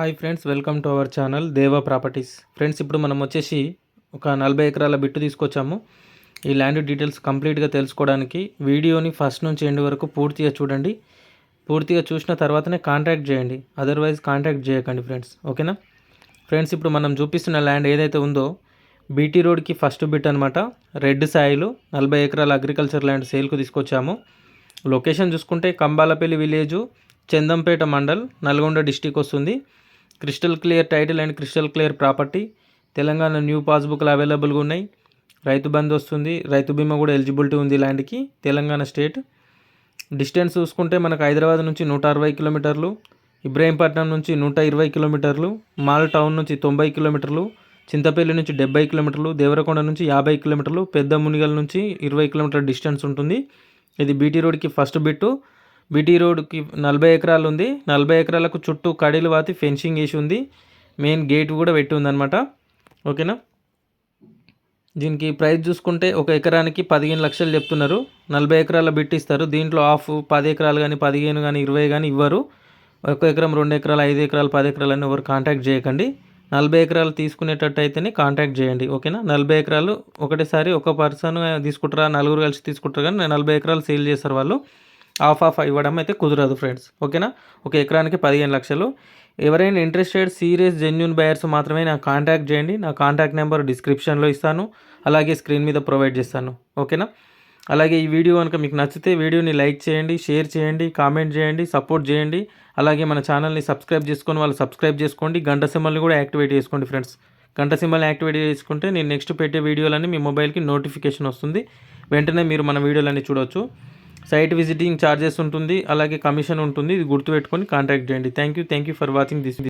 Hi friends welcome to our channel Deva properties. Friends ఇప్పుడు మనం వచ్చేసి ఒక నలభై ఎకరాల బిట్టు తీసుకొచ్చాము. ఈ ల్యాండ్ డీటెయిల్స్ కంప్లీట్గా తెలుసుకోవడానికి వీడియోని ఫస్ట్ నుంచి ఎండ్ వరకు పూర్తిగా చూడండి. పూర్తిగా చూసిన తర్వాతనే కాంటాక్ట్ చేయండి. అదర్వైజ్ కాంటాక్ట్ చేయకండి ఫ్రెండ్స్. ఓకేనా? ఫ్రెండ్స్ ఇప్పుడు మనం చూపిస్తున్న ల్యాండ్ ఏదైతే ఉందో బీటీ రోడ్కి ఫస్ట్ బిట్ అనమాట రెడ్ సాయిలు నలభై ఎకరాల అగ్రికల్చర్ ల్యాండ్ సేల్కు తీసుకొచ్చాము. లొకేషన్ చూసుకుంటే కంబాలపల్లి విలేజు చందంపేట మండల్ నల్గొండ డిస్టిక్ వస్తుంది. Crystal clear title and crystal clear property. Telangana new పాస్బుక్లు అవైలబుల్గా ఉన్నాయి. రైతు బంద్ వస్తుంది. రైతు బీమా కూడా ఎలిజిబిలిటీ ఉంది ల్యాండ్కి. తెలంగాణ స్టేట్. డిస్టెన్స్ చూసుకుంటే మనకు హైదరాబాద్ నుంచి నూట అరవై కిలోమీటర్లు ఇబ్రాహీంపట్నం నుంచి నూట ఇరవై కిలోమీటర్లు మాల్ టౌన్ నుంచి తొంభై కిలోమీటర్లు చింతపల్లి నుంచి డెబ్బై కిలోమీటర్లు దేవరకొండ నుంచి యాభై కిలోమీటర్లు పెద్ద మునిగల్ నుంచి ఇరవై కిలోమీటర్ల డిస్టెన్స్ ఉంటుంది. ఇది బీటీ రోడ్కి ఫస్ట్ బిట్టు. బీటీ రోడ్కి నలభై ఎకరాలు ఉంది. నలభై ఎకరాలకు చుట్టూ కడీలు వాతి ఫెన్సింగ్ వేసి ఉంది. మెయిన్ గేట్ కూడా పెట్టి ఉందన్నమాట. ఓకేనా? దీనికి ప్రైస్ చూసుకుంటే ఒక ఎకరానికి పదిహేను లక్షలు చెప్తున్నారు. నలభై ఎకరాల బిట్టిస్తారు దీంట్లో హాఫ్ పది ఎకరాలు కానీ పదిహేను కానీ ఇరవై కానీ ఇవ్వరు. ఒక ఎకరం రెండు ఎకరాలు ఐదు ఎకరాలు పది ఎకరాలు అని ఎవరు కాంటాక్ట్ చేయకండి. నలభై ఎకరాలు తీసుకునేటట్టు అయితేనే కాంటాక్ట్ చేయండి. ఓకేనా? నలభై ఎకరాలు ఒకటేసారి ఒక పర్సన్ తీసుకుంటారా నలుగురు కలిసి తీసుకుంటారు కానీ నలభై ఎకరాలు సేల్ చేస్తారు వాళ్ళు. ఆఫ్ ఆఫ్ ఇవ్వడం అయితే కుదరదు ఫ్రెండ్స్. ఓకేనా? ఒక ఎకరానికి పదిహేను లక్షలు. ఎవరైనా ఇంట్రెస్టెడ్ సీరియస్ జెన్యున్ బయర్స్ మాత్రమే నాకు కాంటాక్ట్ చేయండి. నా కాంటాక్ట్ నెంబర్ డిస్క్రిప్షన్లో ఇస్తాను. అలాగే స్క్రీన్ మీద ప్రొవైడ్ చేస్తాను. ఓకేనా? అలాగే ఈ వీడియో కనుక మీకు నచ్చితే వీడియోని లైక్ చేయండి షేర్ చేయండి కామెంట్ చేయండి సపోర్ట్ చేయండి. అలాగే మన ఛానల్ని సబ్స్క్రైబ్ చేసుకొని వాళ్ళు సబ్స్క్రైబ్ చేసుకోండి. గంట సింబల్ని కూడా యాక్టివేట్ చేసుకోండి ఫ్రెండ్స్. గంట సింబల్ని యాక్టివేట్ చేసుకుంటే నేను నెక్స్ట్ పెట్టే వీడియోలన్నీ మీ మొబైల్కి నోటిఫికేషన్ వస్తుంది. వెంటనే మీరు మన వీడియోలన్నీ చూడవచ్చు సైట్ విజిటింగ్ ఛార్జెస్ ఉంటుంది అలాగే కమిషన్ ఉంటుంది ఇది గుర్తుపెట్టుకొని కాంటాక్ట్ చేయండి. Thank you thank you for watching this